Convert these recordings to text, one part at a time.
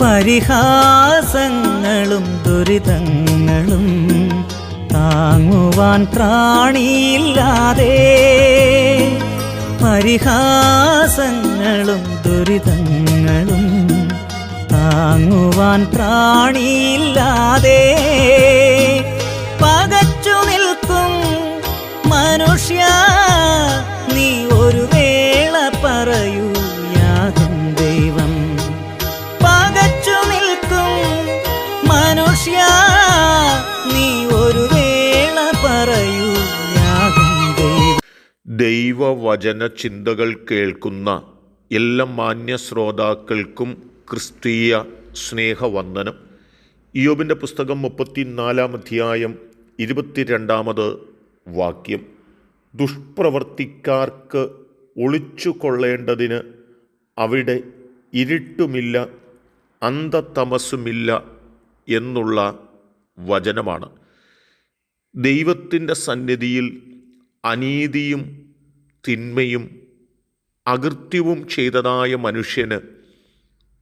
പരിഹാസങ്ങളും ദുരിതങ്ങളും താങ്ങുവാൻ പ്രാണിയില്ലാതെ പരിഹാസങ്ങളും ദുരിതങ്ങളും താങ്ങുവാൻ ത്രാണിയില്ലാതെ ദൈവവചന ചിന്തകൾ കേൾക്കുന്ന എല്ലാ മാന്യ ശ്രോതാക്കൾക്കും ക്രിസ്തീയ സ്നേഹവന്ദനം. ഇയോബിന്റെ പുസ്തകം മുപ്പത്തിനാലാം അധ്യായം ഇരുപത്തിരണ്ടാമത് വാക്യം. ദുഷ്പ്രവർത്തിക്കാർക്ക് ഒളിച്ചു കൊള്ളേണ്ടതിന് അവിടെ ഇരുട്ടുമില്ല അന്ധതമസുമില്ല എന്നുള്ള വചനമാണ്. ദൈവത്തിന്റെ സന്നിധിയിൽ അനീതിയും തിന്മയും അകൃത്യവും ചെയ്തതായ മനുഷ്യന്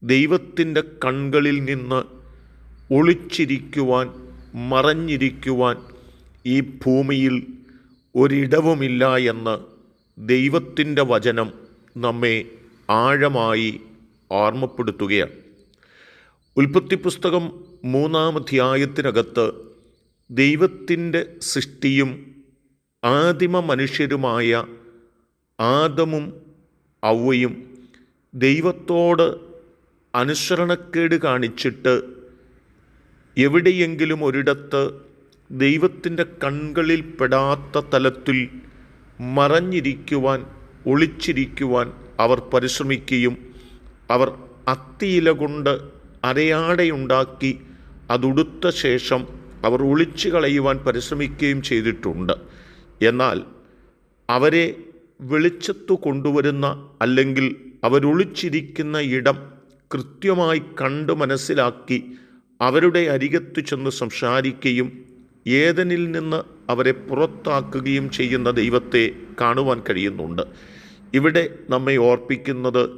ദൈവത്തിന്റെ കൺകളിൽ നിന്ന് ഒളിച്ചിരിക്കുവാൻ മറഞ്ഞിരിക്കുവാൻ ഈ ഭൂമിയിൽ ഒരിടവുമില്ല എന്ന് ദൈവത്തിന്റെ വചനം നമ്മെ ആഴമായി ഓർമ്മപ്പെടുത്തുകയാണ്. ഉൽപ്പത്തി പുസ്തകം മൂന്നാം അധ്യായത്തിനകത്ത് ദൈവത്തിന്റെ സൃഷ്ടിയും ആദിമ മനുഷ്യരുമായ ആദമും അവയും ദൈവത്തോട് അനുസരണക്കേട് കാണിച്ചിട്ട് എവിടെയെങ്കിലും ഒരിടത്ത് ദൈവത്തിന്റെ കൺകളിൽ പെടാത്ത തലത്തിൽ മറഞ്ഞിരിക്കുവാൻ ഒളിച്ചിരിക്കുവാൻ അവർ പരിശ്രമിക്കുകയും അവർ അത്തിയില കൊണ്ട് അരയാടയുണ്ടാക്കി അതുടുത്ത ശേഷം അവർ ഒളിച്ചു കളയുവാൻ പരിശ്രമിക്കുകയും ചെയ്തിട്ടുണ്ട്. എന്നാൽ അവരെ വെളിച്ചത്തു കൊണ്ടുവരുന്ന അല്ലെങ്കിൽ അവരൊളിച്ചിരിക്കുന്ന ഇടം കൃത്യമായി കണ്ടു മനസ്സിലാക്കി അവരുടെ അരികത്ത് ചെന്ന് സംസാരിക്കുകയും ഏതനിൽ നിന്ന് അവരെ പുറത്താക്കുകയും ചെയ്യുന്ന ദൈവത്തെ കാണുവാൻ കഴിയുന്നുണ്ട്. ഇവിടെ നമ്മെ ഓർപ്പിക്കുന്നത്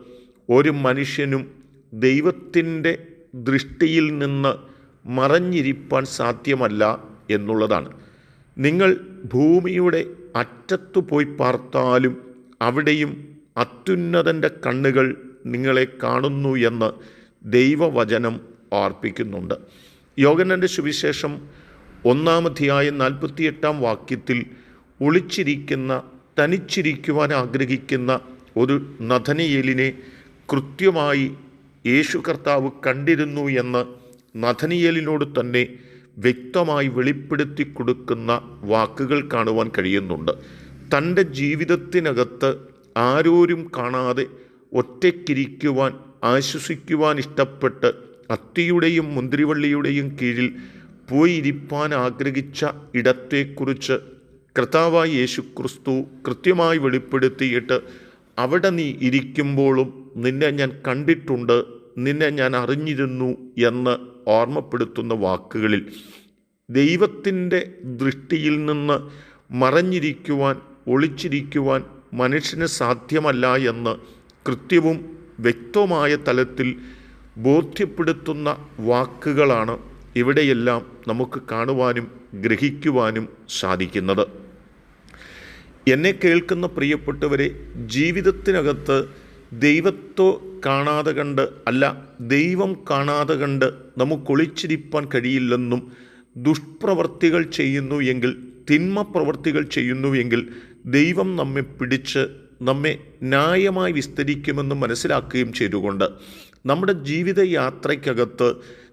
ഒരു മനുഷ്യനും ദൈവത്തിന്റെ ദൃഷ്ടിയിൽ നിന്ന് മറഞ്ഞിരിപ്പാൻ സാധ്യമല്ല എന്നുള്ളതാണ്. നിങ്ങൾ ഭൂമിയുടെ അറ്റത്തു പോയി പാർത്താലും അവിടെയും അത്യുന്നതന്റെ കണ്ണുകൾ നിങ്ങളെ കാണുന്നു എന്ന് ദൈവവചനം ഓർപ്പിക്കുന്നുണ്ട് യോഗനന്റെ സുവിശേഷം ഒന്നാമധ്യായം നാൽപ്പത്തിയെട്ടാം വാക്യത്തിൽ ഒളിച്ചിരിക്കുന്ന തനിച്ചിരിക്കുവാൻ ആഗ്രഹിക്കുന്ന ഒരു നഥനിയേലിനെ കൃത്യമായി യേശു കർത്താവ് കണ്ടിരുന്നു എന്ന് നഥനിയേലിനോട് തന്നെ വ്യക്തമായി വെളിപ്പെടുത്തി കൊടുക്കുന്ന വാക്കുകൾ കാണുവാൻ കഴിയുന്നുണ്ട്. തന്റെ ജീവിതത്തിനകത്ത് ആരോരും കാണാതെ ഒറ്റയ്ക്കിരിക്കുവാൻ ആശ്വസിക്കുവാൻ ഇഷ്ടപ്പെട്ട് അത്തിയുടെയും മുന്തിരിവള്ളിയുടെയും കീഴിൽ പോയിരിപ്പാൻ ആഗ്രഹിച്ച ഇടത്തെക്കുറിച്ച് കർത്താവായ യേശു ക്രിസ്തു കൃത്യമായി വെളിപ്പെടുത്തിയിട്ട് അവിടെ നീ ഇരിക്കുമ്പോഴും നിന്നെ ഞാൻ കണ്ടിട്ടുണ്ട് നിന്നെ ഞാൻ അറിഞ്ഞിരുന്നു എന്ന് ഓർമ്മപ്പെടുത്തുന്ന വാക്കുകളിൽ ദൈവത്തിന്റെ ദൃഷ്ടിയിൽ നിന്ന് മറഞ്ഞിരിക്കുവാൻ ഒളിച്ചിരിക്കുവാൻ മനുഷ്യന് സാധ്യമല്ല എന്ന് കൃത്യവും വ്യക്തവുമായ തലത്തിൽ ബോധ്യപ്പെടുത്തുന്ന വാക്കുകളാണ് ഇവിടെയെല്ലാം നമുക്ക് കാണുവാനും ഗ്രഹിക്കുവാനും സാധിക്കുന്നത്. എന്നെ കേൾക്കുന്ന പ്രിയപ്പെട്ടവരെ ജീവിതത്തിനകത്ത് ദൈവത്തോ കാണാതെ കണ്ട് അല്ല ദൈവം കാണാതെ കണ്ട് നമുക്ക് ഒളിച്ചിരിപ്പാൻ കഴിയില്ലെന്നും ദുഷ്പ്രവർത്തികൾ ചെയ്യുന്നു എങ്കിൽ തിന്മ പ്രവർത്തികൾ ചെയ്യുന്നു എങ്കിൽ ദൈവം നമ്മെ പിടിച്ച് നമ്മെ ന്യായമായി വിസ്തരിക്കുമെന്ന് മനസ്സിലാക്കുകയും ചെയ്തുകൊണ്ട് നമ്മുടെ ജീവിത യാത്രയ്ക്കകത്ത്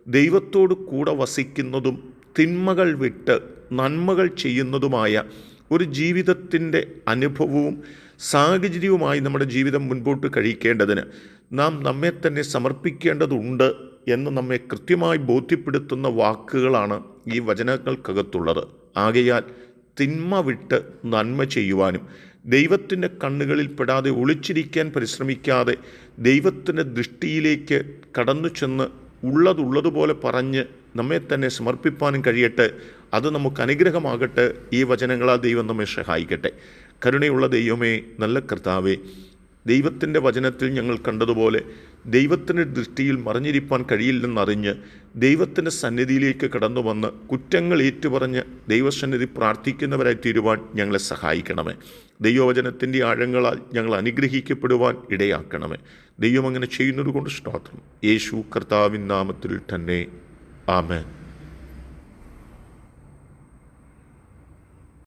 ദൈവത്തോട് കൂടെ വസിക്കുന്നതും തിന്മകൾ വിട്ട് നന്മകൾ ചെയ്യുന്നതുമായ ഒരു ജീവിതത്തിന്റെ അനുഭവവും സാഹചര്യവുമായി നമ്മുടെ ജീവിതം മുൻപോട്ട് കഴിക്കേണ്ടതിന് നാം നമ്മെ തന്നെ സമർപ്പിക്കേണ്ടതുണ്ട് എന്ന് നമ്മെ കൃത്യമായി ബോധ്യപ്പെടുത്തുന്ന വാക്കുകളാണ് ഈ വചനങ്ങൾക്കകത്തുള്ളത്. ആകയാൽ തിന്മ വിട്ട് നന്മ ചെയ്യുവാനും ദൈവത്തിന്റെ കണ്ണുകളിൽ പെടാതെ ഒളിച്ചിരിക്കാൻ പരിശ്രമിക്കാതെ ദൈവത്തിന്റെ ദൃഷ്ടിയിലേക്ക് കടന്നു ചെന്ന് ഉള്ളതുള്ളതുപോലെ പറഞ്ഞ് നമ്മെ തന്നെ സമർപ്പിപ്പാനും കഴിയട്ടെ. അത് നമുക്ക് അനുഗ്രഹമാകട്ടെ. ഈ വചനങ്ങളാൽ ദൈവം നമ്മെ സഹായിക്കട്ടെ. കരുണയുള്ള ദൈവമേ നല്ല കർത്താവേ ദൈവത്തിന്റെ വചനത്തിൽ ഞങ്ങൾ കണ്ടതുപോലെ ദൈവത്തിന്റെ ദൃഷ്ടിയിൽ മറിഞ്ഞിരിപ്പാൻ കഴിയില്ലെന്നറിഞ്ഞ് ദൈവത്തിന്റെ സന്നിധിയിലേക്ക് കടന്നു വന്ന് കുറ്റങ്ങൾ ഏറ്റുപറഞ്ഞ് ദൈവസന്നിധി പ്രാർത്ഥിക്കുന്നവരായി തീരുവാൻ ഞങ്ങളെ സഹായിക്കണമേ. ദൈവവചനത്തിന്റെ ആഴങ്ങളാൽ ഞങ്ങൾ അനുഗ്രഹിക്കപ്പെടുവാൻ ഇടയാക്കണമേ. ദൈവം അങ്ങനെ ചെയ്യുന്നത് കൊണ്ട് സ്തോത്രം യേശു കർത്താവിൻ നാമത്തിൽ തന്നെ. ആമേൻ.